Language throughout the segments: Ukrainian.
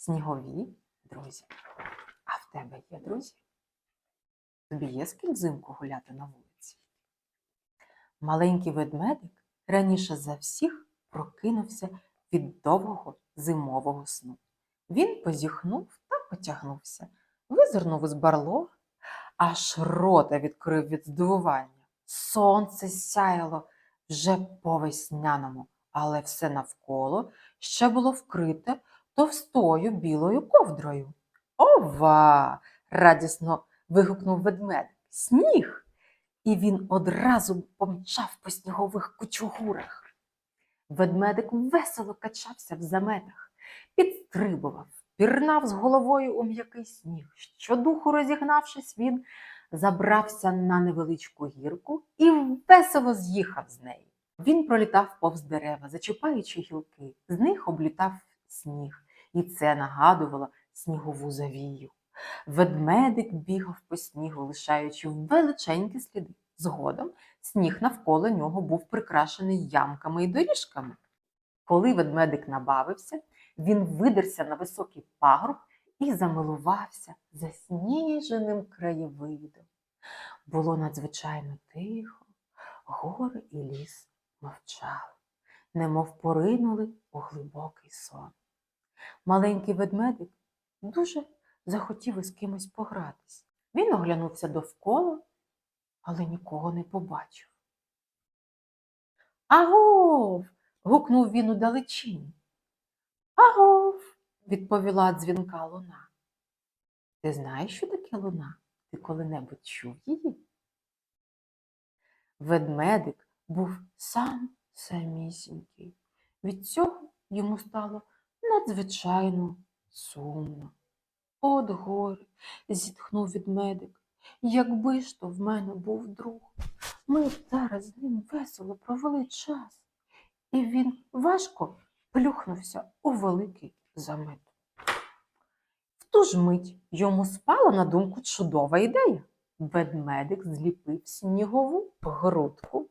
снігові друзі. А в тебе є друзі? Тобі є з ким взимку гуляти на вулиці? Маленький ведмедик раніше за всіх прокинувся від довгого зимового сну. Він позіхнув та потягнувся, визирнув із барлога, аж рота відкрив від здивування. Сонце сяяло вже по весняному, але все навколо ще було вкрите товстою білою ковдрою. Ова! радісно вигукнув ведмедик. Сніг! І він одразу помчав по снігових кучугурах. Ведмедик весело качався в заметах, підстрибував, пірнав з головою у м'який сніг. Щодуху розігнавшись, він забрався на невеличку гірку і весело з'їхав з неї. Він пролітав повз дерева, зачіпаючи гілки, з них облітав сніг, і це нагадувало снігову завію. Ведмедик бігав по снігу, лишаючи величенькі сліди. Згодом сніг навколо нього був прикрашений ямками і доріжками. Коли ведмедик набавився, він видерся на високий пагорб і замилувався засніженим краєвидом. Було надзвичайно тихо, гори і ліс мовчали, немов поринули у глибокий сон. Маленький ведмедик дуже захотів із кимось погратись. Він оглянувся довкола, але нікого не побачив. Агов. гукнув він удалечінь. Агов. відповіла дзвінка луна. Ти знаєш, що таке луна? Ти коли-небудь чув її? Ведмедик був сам самісінький. Від цього йому стало надзвичайно сумно. От горе, зітхнув ведмедик. Якби ж то в мене був друг, ми б зараз з ним весело провели час. І він важко плюхнувся у великий замет. В ту ж мить йому спала на думку чудова ідея. Ведмедик зліпив снігову грудку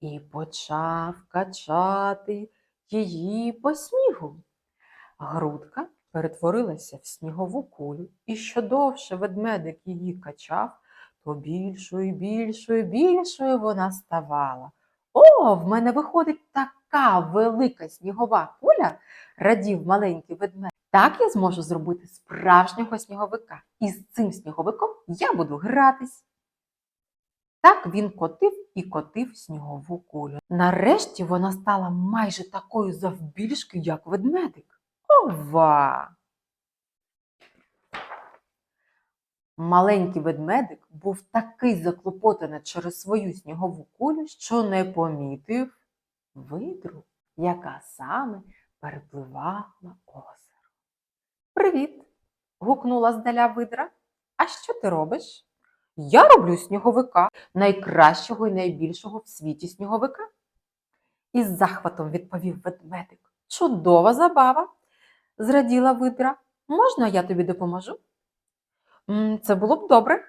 і почав качати її по снігу. Грудка перетворилася в снігову кулю, і що довше ведмедик її качав, то більшою, більшою, більшою вона ставала. О, в мене виходить така велика снігова куля, радів маленький ведмедик. Так я зможу зробити справжнього сніговика. І з цим сніговиком я буду гратись. Так він котив і котив снігову кулю. Нарешті вона стала майже такою завбільшки, як ведмедик. Ова! Маленький ведмедик був такий заклопотаний через свою снігову кулю, що не помітив видру, яка саме перепливала озеро. Привіт! гукнула здаля видра. А що ти робиш? Я роблю сніговика, найкращого і найбільшого в світі сніговика. Із захватом відповів ведмедик. Чудова забава, зраділа видра. Можна я тобі допоможу? Це було б добре,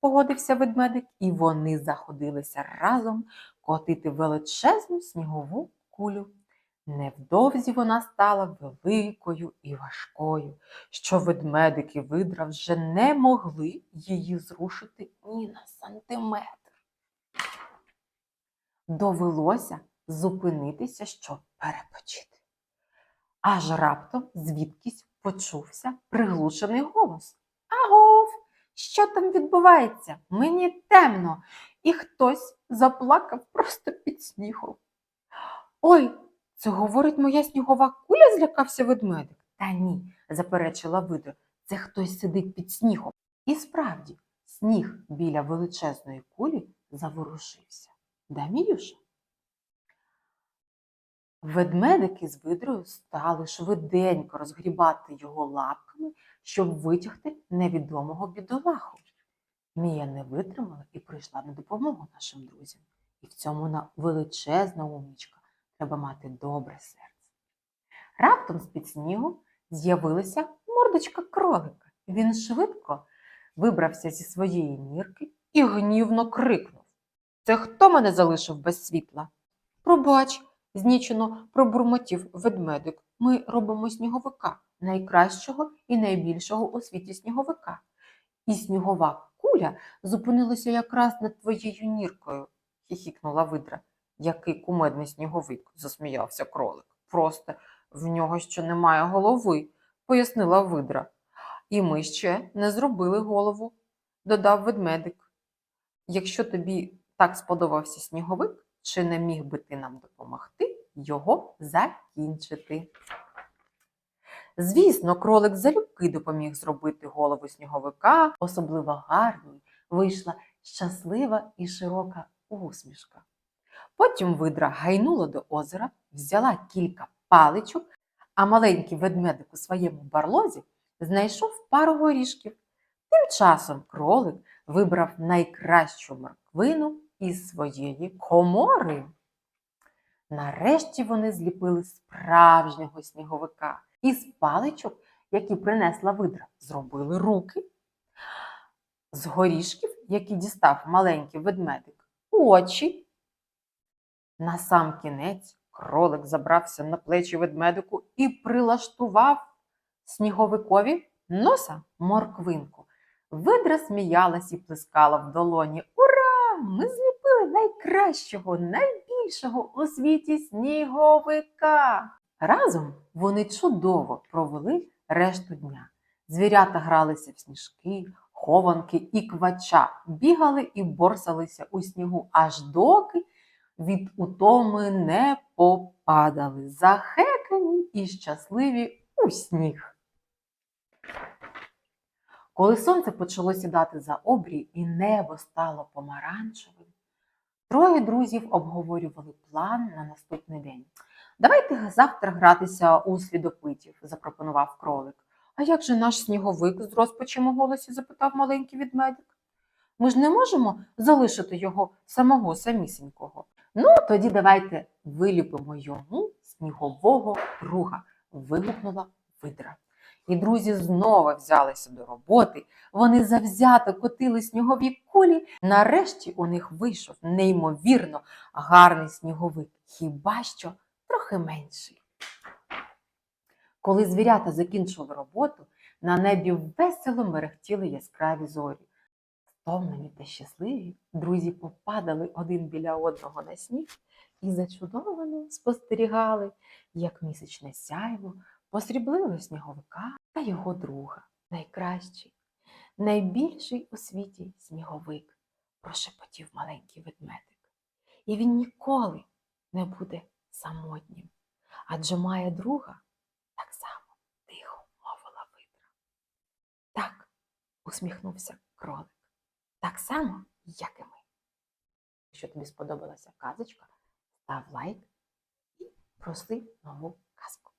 погодився ведмедик, і вони заходилися разом котити величезну снігову кулю. Невдовзі вона стала великою і важкою, що ведмедик і видра вже не могли її зрушити ні на сантиметр. Довелося зупинитися, щоб перепочити. Аж раптом звідкись почувся приглушений голос. Агов, що там відбувається? Мені темно, і хтось заплакав просто під снігом. Ой, це говорить моя снігова куля, злякався ведмедик. Та ні, заперечила видра, це хтось сидить під снігом. І справді, сніг біля величезної кулі заворушився. Даміюша? Ведмедики з видрою стали швиденько розгрібати його лапками, щоб витягти невідомого бідолаху. Мія не витримала і прийшла на допомогу нашим друзям. І в цьому на величезна умічка треба мати добре серце. Раптом з-під снігу з'явилася мордочка кролика. Він швидко вибрався зі своєї нірки і гнівно крикнув: Це хто мене залишив без світла? Пробач, знічено пробурмотів ведмедик. ми робимо сніговика, найкращого і найбільшого у світі сніговика. І снігова куля зупинилася якраз над твоєю ніркою, хіхікнула видра. Який кумедний сніговик, засміявся кролик. Просто в нього ще немає голови, пояснила видра. І ми ще не зробили голову, додав ведмедик. Якщо тобі так сподобався сніговик, чи не міг би ти нам допомогти його закінчити? Звісно, кролик залюбки допоміг зробити голову сніговика, особливо гарною вийшла щаслива і широка усмішка. Потім видра гайнула до озера, взяла кілька паличок, а маленький ведмедик у своєму барлозі знайшов пару горішків. Тим часом кролик вибрав найкращу морквину із своєї комори. Нарешті вони зліпили справжнього сніговика. Із паличок, які принесла видра, зробили руки. З горішків, які дістав маленький ведмедик, очі. На сам кінець кролик забрався на плечі ведмедику і прилаштував сніговикові носа морквинку. Видра сміялась і плескала в долоні. Ура! Ми зліпили найкращого, найбільшого у світі сніговика. Разом вони чудово провели решту дня. Звірята гралися в сніжки, хованки і квача, бігали і борсалися у снігу, аж доки від утоми не попадали, захекані і щасливі у сніг. Коли сонце почало сідати за обрій і небо стало помаранчевим, троє друзів обговорювали план на наступний день. Давайте завтра гратися у слідопитів, запропонував кролик. А як же наш сніговик? з розпачем у голосі запитав маленький відмедик. Ми ж не можемо залишити його самого самісінького. Ну, тоді давайте виліпимо йому снігового друга, вигукнула видра. І друзі знову взялися до роботи. Вони завзято котили снігові кулі. Нарешті у них вийшов неймовірно гарний сніговик, хіба що трохи менший. Коли звірята закінчили роботу, на небі весело мерехтіли яскраві зорі. Втомлені та щасливі, друзі попадали один біля одного на сніг і зачудовано спостерігали, як місячне сяйво посріблило сніговика та його друга, найкращий, найбільший у світі сніговик, прошепотів маленький ведмедик. І він ніколи не буде самотнім, адже має друга так само тихо мовила видра. Так, усміхнувся кролик. Так само, як і ми. Якщо тобі сподобалася казочка, став лайк і проси нову казку.